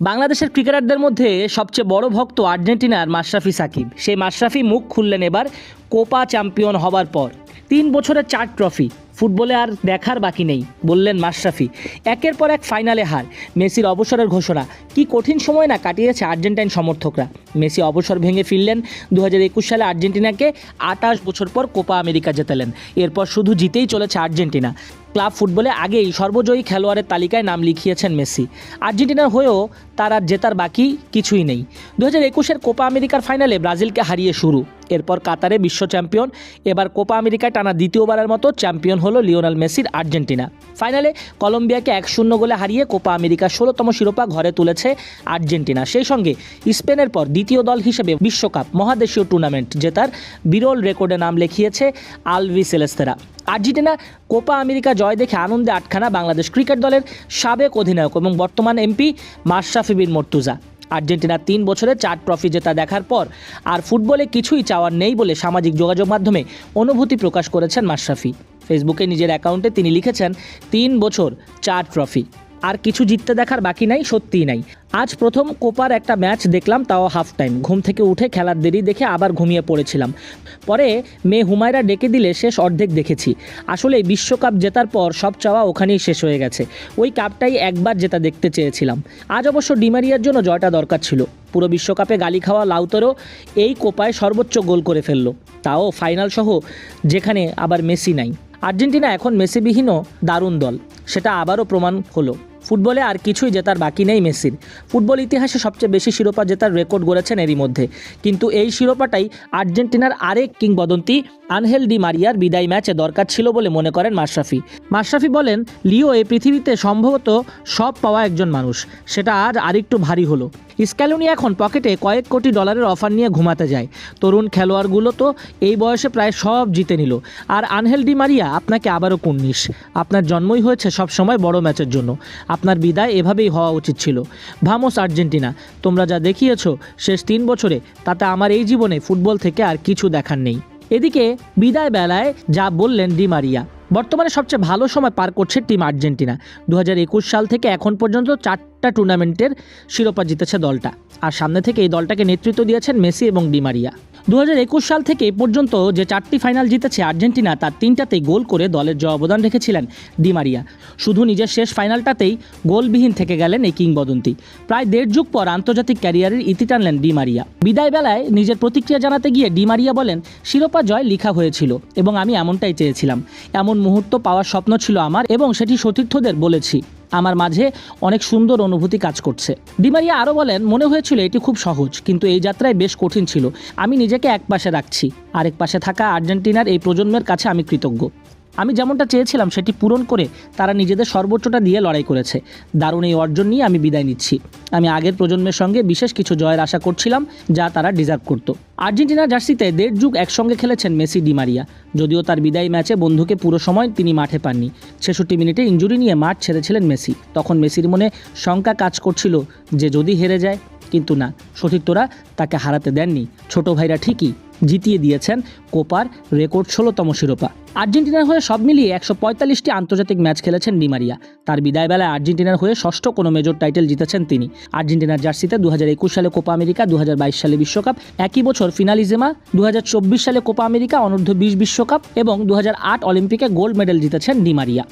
বাংলাদেশের ক্রিকেটারদের মধ্যে সবচেয়ে বড় ভক্ত আর্জেন্টিনার মাশরাফি সাকিব। সেই মাশরাফি মুখ খুললেন এবার কোপা চ্যাম্পিয়ন হবার পর। তিন বছরের চার ট্রফি, ফুটবলে আর দেখার বাকি নেই, বললেন মাশরাফি। একের পর এক ফাইনালে হার, মেসির অবসরের ঘোষণা। কি কঠিন সময় না কাটিয়েছে আর্জেন্টাইন সমর্থকরা। মেসি অবসর ভেঙে ফিরলেন। দু হাজার একুশ সালে আর্জেন্টিনাকে আটাশ বছর পর কোপা আমেরিকা জেতালেন। এরপর শুধু জিতেই চলেছে আর্জেন্টিনা। ক্লাব ফুটবলে আগেই সর্বজয়ী খেলোয়াড়ের তালিকায় নাম লিখিয়েছেন মেসি। আর্জেন্টিনার হয়েও তার আর জেতার বাকি কিছুই নেই। দু হাজার একুশের কোপা আমেরিকার ফাইনালে ব্রাজিলকে হারিয়ে শুরু। এরপর কাতারে বিশ্ব চ্যাম্পিয়ন, এবার কোপা আমেরিকায় টানা দ্বিতীয়বারের মতো চ্যাম্পিয়ন হলো লিওনাল মেসির আর্জেন্টিনা। ফাইনালে কলম্বিয়াকে এক শূন্য গোলে হারিয়ে কোপা আমেরিকার ষোলোতম শিরোপা ঘরে তুলেছে আর্জেন্টিনা। সেই সঙ্গে স্পেনের পর দ্বিতীয় দল হিসেবে বিশ্বকাপ মহাদেশীয় টুর্নামেন্ট জেতার বিরল রেকর্ডে নাম লিখিয়েছে আলভি সেলেস্তেরা। আর্জেন্টিনা কোপা আমেরিকা জয় দেখে আনন্দে আটখানা বাংলাদেশ ক্রিকেট দলের সাবেক অধিনায়ক এবং বর্তমান এমপি মাশরাফি বিন মর্তুজা। আর্জেন্টিনা তিন বছরে চার ট্রফি জেতা দেখার পর আর ফুটবলে কিছুই চাওয়ার নেই বলে সামাজিক যোগাযোগ মাধ্যমে অনুভূতি প্রকাশ করেছেন মাশরাফি। ফেসবুকে নিজের অ্যাকাউন্টে তিনি লিখেছেন, তিন বছর, চার ট্রফি। আর কিছু জিততে দেখার বাকি নাই, সত্যিই নাই। আজ প্রথম কোপার একটা ম্যাচ দেখলাম, তাও হাফ টাইম ঘুম থেকে উঠে খেলার দেরি দেখে আবার ঘুমিয়ে পড়েছিলাম। পরে মেয়ে হুমায়রা ডেকে দিলে শেষ অর্ধেক দেখেছি। আসলে বিশ্বকাপ জেতার পর সব চাওয়া ওখানেই শেষ হয়ে গেছে। ওই কাপটাই একবার জেতা দেখতে চেয়েছিলাম। আজ অবশ্য ডিমারিয়ার জন্য জয়টা দরকার ছিল। পুরো বিশ্বকাপে গালি খাওয়া লাউতরও এই কোপায় সর্বোচ্চ গোল করে ফেলল। তাও ফাইনাল সহ যেখানে আবার মেসি নাই। আর্জেন্টিনা এখন মেসিবিহীনও দারুণ দল, সেটা আবারও প্রমাণ হলো। ফুটবলে আর কিছুই জেতার বাকি নেই মেসির। ফুটবল ইতিহাসে সবচেয়ে বেশি শিরোপা জেতার রেকর্ড গড়েছেন এরই মধ্যে। কিন্তু এই শিরোপাটাই আর্জেন্টিনার আরেক কিংবদন্তি আনহেল ডি মারিয়ার বিদায় ম্যাচে দরকার ছিল বলে মনে করেন মাশরাফি। মাশরাফি বলেন, লিও এই পৃথিবীতে সম্ভবত সব পাওয়া একজন মানুষ, সেটা আজ আরেকটু ভারী হলো। স্ক্যালোনি এখন পকেটে কয়েক কোটি ডলারের অফার নিয়ে ঘুমাতে যায়। তরুণ খেলোয়াড়গুলো তো এই বয়সে প্রায় সব জিতে নিল। আর আনহেল ডি মারিয়া, আপনাকে আবারও কুন্নিস আপনার জন্মই হয়েছে সব সময় বড় ম্যাচের জন্য। আপনার বিদায় এভাবেই হওয়া উচিত ছিল। ভামোস আর্জেন্টিনা, তোমরা যা দেখিয়েছো শেষ তিন বছরে, তাতে আমার এই জীবনে ফুটবল থেকে আর কিছু দেখার নেই। এদিকে বিদায় বেলায় যা বললেন ডি মারিয়া, বর্তমানে সবচেয়ে ভালো সময় পার করছে টিম আর্জেন্টিনা। দু হাজার একুশ সাল থেকে এখন পর্যন্ত চারটা টুর্নামেন্টের শিরোপা জিতেছে দলটা। আর সামনে থেকে এই দলটাকে নেতৃত্ব দিয়েছেন মেসি এবং ডিমারিয়া দু হাজার একুশ সাল থেকে পর্যন্ত যে চারটি ফাইনাল জিতেছে আর্জেন্টিনা, তার তিনটাতেই গোল করে দলের যে অবদান রেখেছিলেন ডিমারিয়া শুধু নিজের শেষ ফাইনালটাতেই গোলবিহীন থেকে গেলেন এই কিংবদন্তি। প্রায় দেড় যুগ পর আন্তর্জাতিক ক্যারিয়ারের ইতি টানলেন ডিমারিয়া বিদায় বেলায় নিজের প্রতিক্রিয়া জানাতে গিয়ে ডিমারিয়া বলেন, শিরোপা জয় লিখা হয়েছিল এবং আমি এমনটাই চেয়েছিলাম। এমন মুহূর্ত পাওয়ার স্বপ্ন ছিল আমার এবং সেটি সতীর্থদের বলেছি। আমার মাঝে অনেক সুন্দর অনুভূতি কাজ করছে। ডিমারিয়া আরও বলেন, মনে হয়েছিল এটি খুব সহজ, কিন্তু এই যাত্রায় বেশ কঠিন ছিল। আমি নিজেকে এক পাশে রাখছি। আরেক পাশে থাকা আর্জেন্টিনার এই প্রজন্মের কাছে আমি কৃতজ্ঞ। আমি যেমনটা চেয়েছিলাম সেটি পূরণ করে তারা নিজেদের সর্বোচ্চটা দিয়ে লড়াই করেছে। দারুণ এই অর্জন নিয়ে আমি বিদায় নিচ্ছি। আমি আগের প্রজন্মের সঙ্গে বিশেষ কিছু জয়ের আশা করছিলাম, যা তারা ডিজার্ভ করতো। আর্জেন্টিনার জার্সিতে দেড় যুগ একসঙ্গে খেলেছেন মেসি ডিমারিয়া যদিও তার বিদায় ম্যাচে বন্ধুকে পুরো সময় তিনি মাঠে পাননি। ছেষট্টি মিনিটে ইঞ্জুরি নিয়ে মাঠ ছেড়েছিলেন মেসি। তখন মেসির মনে শঙ্কা কাজ করছিল যে যদি হেরে যায়, কিন্তু না। সতীর্থরা তাকে হারাতে দেননি। ছোট ভাইরা ঠিকই জিতিয়ে দিয়েছেন কোপার রেকর্ড ষোলোতম শিরোপা। আর্জেন্টিনার হয়ে সব মিলিয়ে একশো পঁয়তাল্লিশটি আন্তর্জাতিক ম্যাচ খেলেছেন ডিমারিয়া তার বিদায় বেলায় আর্জেন্টিনার হয়ে ষষ্ঠ কোনো মেজর টাইটেল জিতেছেন তিনি। আর্জেন্টিনার জার্সিতে দু হাজার একুশ সালে কোপা আমেরিকা দু হাজার বাইশ সালে বিশ্বকাপ, একই বছর ফিনালিজেমা দু হাজার চব্বিশ সালে কোপা আমেরিকা, অনূর্ধ্ব বিশ বিশ্বকাপ এবং দু হাজার আট অলিম্পিকে গোল্ড মেডেল জিতেছেন ডিমারিয়া